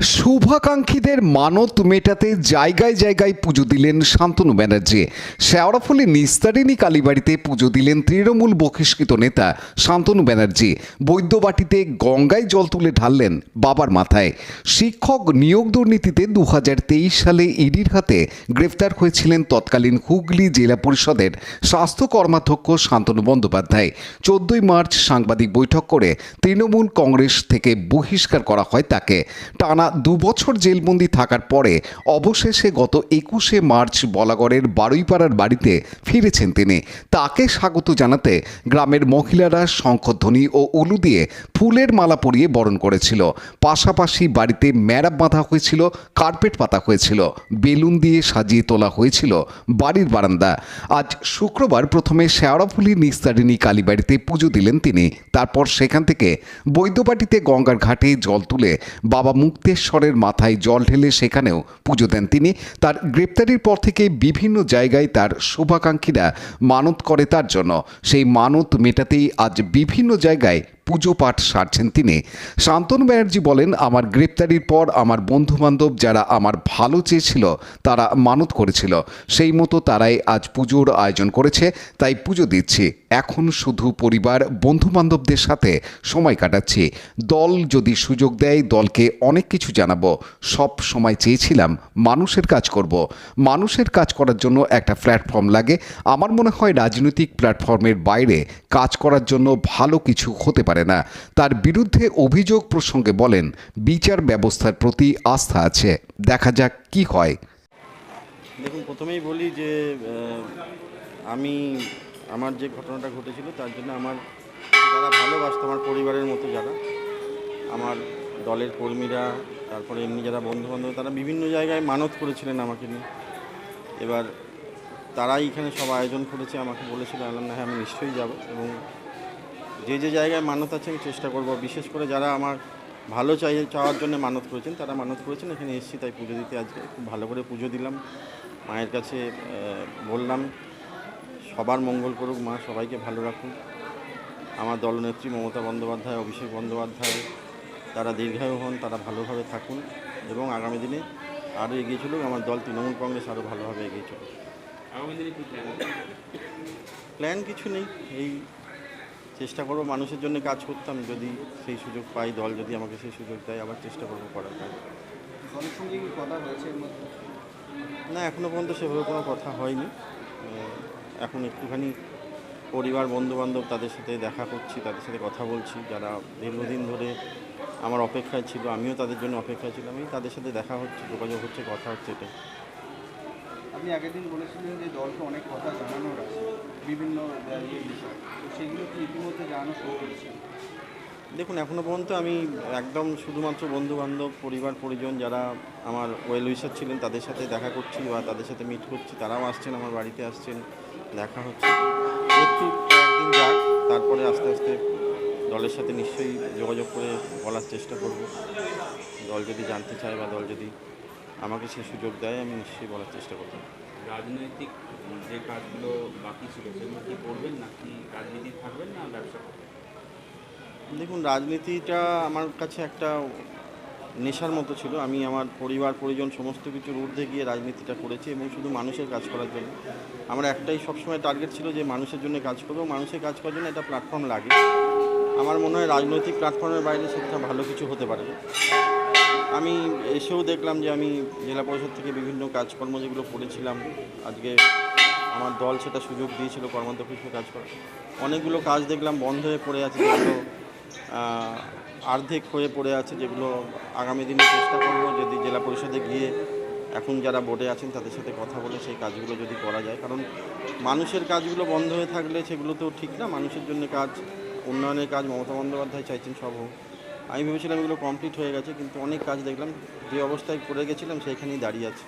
শুভাকাঙ্ক্ষীদের মানত মেটাতে জায়গায় জায়গায় পুজো দিলেন শান্তনু ব্যানার্জি। শেওড়াফুলি নিস্তারিণী কালীবাড়িতে পুজো দিলেন তৃণমূল বহিষ্কৃত নেতা শান্তনু ব্যানার্জি। বৈদ্যবাটিতে গঙ্গায় জল তুলে ঢাললেন বাবার মাথায়। শিক্ষক নিয়োগ দুর্নীতিতে দু হাজার তেইশ সালে ইডির হাতে গ্রেফতার হয়েছিলেন তৎকালীন হুগলি জেলা পরিষদের স্বাস্থ্য কর্মাধ্যক্ষ শান্তনু বন্দ্যোপাধ্যায়। চোদ্দই মার্চ সাংবাদিক বৈঠক করে তৃণমূল কংগ্রেস থেকে বহিষ্কার করা হয় তাকে। টানা দু বছর জেলবন্দি থাকার পরে অবশেষে গত একুশে মার্চ বলাগড়ের বারুইপাড়ার বাড়িতে ফিরেছেন তিনি। তাকে স্বাগত জানাতে গ্রামের মহিলারা শঙ্খধ্বনি ও উলু দিয়ে ফুলের মালা পরিয়ে বরণ করেছিল। পাশাপাশি বাড়িতে ম্যারাপ বাঁধা হয়েছিল, কার্পেট পাতা হয়েছিল, বেলুন দিয়ে সাজিয়ে তোলা হয়েছিল বাড়ির বারান্দা। আজ শুক্রবার প্রথমে শেওড়াফুলি, নিস্তারিণী, কালীবাড়িতে পুজো দিলেন তিনি। তারপর সেখান থেকে বৈদ্যবাটিতে গঙ্গার ঘাটে জল তুলে বাবা মুক্তেশ্বরের মাথায় জল ঢেলে সেখানেও পুজো দেন তিনি। তার গ্রেপ্তারির পর থেকে বিভিন্ন জায়গায় তার শুভাকাঙ্ক্ষীরা মানত করে তার জন্য। সেই মানত মেটাতেই আজ বিভিন্ন জায়গায় পুজো পাঠ সারছেন তিনি। শান্তনু ব্যানার্জি বলেন, আমার গ্রেপ্তারির পর আমার বন্ধুবান্ধব যারা আমার ভালো চেয়েছিল, তারা মানত করেছিল। সেই মতো তারাই আজ পুজোর আয়োজন করেছে, তাই পুজো দিচ্ছি। এখন শুধু পরিবার, বন্ধুবান্ধবদের সাথে সময় কাটাচ্ছি। দল যদি সুযোগ দেয়, দলকে অনেক কিছু জানাব। সব সময় চেয়েছিলাম, মানুষের কাজ করব। মানুষের কাজ করার জন্য একটা প্ল্যাটফর্ম লাগে। আমার মনে হয় রাজনৈতিক প্ল্যাটফর্মের বাইরে কাজ করার জন্য ভালো কিছু হতে পারে। না। তার বিরুদ্ধে অভিযোগ প্রসঙ্গে বলেন, বিচার ব্যবস্থার প্রতি আস্থা আছে। দেখা যাক কি হয়। দেখুন, প্রথমেই বলি যে আমি আমার যে ঘটনাটা ঘটেছিল, তার জন্য আমার যারা ভালোবাসতো, আমার পরিবারের মতো যারা, আমার দলের কর্মীরা, তারপরে এমনি যারা বন্ধুবান্ধব, তারা বিভিন্ন জায়গায় মানত করেছিলেন আমাকে নিয়ে। এবার তারাই এখানে সব আয়োজন করেছে, আমাকে বলেছিল না হ্যাঁ আমি নিশ্চয়ই যাব। এবং যে যে জায়গায় মানত আছে আমি চেষ্টা করব। বিশেষ করে যারা আমার ভালো চাই চাওয়ার জন্য মানত করেছেন তারা মানত করেছেন এখানে এসেছি তাই পুজো দিতে আজকে। খুব ভালো করে পুজো দিলাম। মায়ের কাছে বললাম সবার মঙ্গল করুক মা সবাইকে ভালো রাখুক। আমার দলনেত্রী মমতা বন্দ্যোপাধ্যায় অভিষেক বন্দ্যোপাধ্যায় তারা দীর্ঘায়ু হন তারা ভালোভাবে থাকুন এবং আগামী দিনে আরও এগিয়ে চলুক। আমার দল তৃণমূল কংগ্রেস আরও ভালোভাবে এগিয়ে চলুক। আগামী দিনে প্ল্যান প্ল্যান কিছু নেই। এই চেষ্টা করব মানুষের জন্য কাজ করতাম, যদি সেই সুযোগ পাই, দল যদি আমাকে সেই সুযোগ দেয়, আবার চেষ্টা করব করার কাজ। না এখনও পর্যন্ত সেভাবে কোনো কথা হয়নি। এখন একটুখানি পরিবার, বন্ধুবান্ধব তাদের সাথে দেখা করছি, তাদের সাথে কথা বলছি। যারা দীর্ঘদিন ধরে আমার অপেক্ষায় ছিল, আমিও তাদের জন্য অপেক্ষায় ছিলাম। এই তাদের সাথে দেখা হচ্ছে, যোগাযোগ হচ্ছে, কথা হচ্ছে, এটাই। আপনি আগের দিন বলেছিলেন যে দলকে অনেক কথা জানানোর আছে, বিভিন্ন বিষয়। সেগুলো কি ইতিমধ্যে জানানো শুরু করেছেন? দেখুন এখনও পর্যন্ত আমি একদম শুধুমাত্র বন্ধু বান্ধব পরিবার, পরিজন যারা আমার ওয়েল উইসার ছিলেন, তাদের সাথে দেখা করছি বা তাদের সাথে মিট করছি। তারাও আসছেন, আমার বাড়িতে আসছেন, দেখা হচ্ছে। একটু একদিন যাক, তারপরে আস্তে আস্তে দলের সাথে নিশ্চয়ই যোগাযোগ করে বলার চেষ্টা করব। দল যদি জানতে চায় বা দল যদি আমাকে সে সুযোগ দেয় আমি নিশ্চয়ই বলার চেষ্টা করব। রাজনৈতিক যে কাজগুলো বাকি ছিল সেগুলো কি করবেন নাকি রাজনীতি থাকবেন না ব্যবসা করবেন? দেখুন রাজনীতিটা আমার কাছে একটা নেশার মতো ছিল। আমি আমার পরিবার পরিজন সমস্ত কিছুর ঊর্ধ্বে গিয়ে রাজনীতিটা করেছি এবং শুধু মানুষের কাজ করার জন্য। আমার একটাই সবসময় টার্গেট ছিল যে মানুষের জন্য কাজ করব। মানুষের কাজ করার জন্য একটা প্ল্যাটফর্ম লাগে। আমার মনে হয় রাজনৈতিক প্ল্যাটফর্মের বাইরে সেটা ভালো কিছু হতে পারে। আমি এসেও দেখলাম যে আমি জেলা পরিষদ থেকে বিভিন্ন কাজকর্ম যেগুলো করেছিলাম, আজকে আমার দল সেটা সুযোগ দিয়েছিল, কর্মাধ্যক্ষ কাজ করার অনেকগুলো কাজ দেখলাম বন্ধ হয়ে পড়ে আছে, যেগুলো আর্ধেক হয়ে পড়ে আছে, যেগুলো আগামী দিনে চেষ্টা করব যদি জেলা পরিষদে গিয়ে এখন যারা বোর্ডে আছেন তাদের সাথে কথা বলে সেই কাজগুলো যদি করা যায়। কারণ মানুষের কাজগুলো বন্ধ হয়ে থাকলে সেগুলো তো ঠিক না, মানুষের জন্য কাজ, উন্নয়নের কাজ মমতা বন্দ্যোপাধ্যায় চাইছেন সব হোক। আমি ভেবেছিলাম এগুলো কমপ্লিট হয়ে গেছে, কিন্তু অনেক কাজ দেখলাম, যে অবস্থায় পড়ে গেছিলাম, সেইখানেই দাঁড়িয়ে আছে।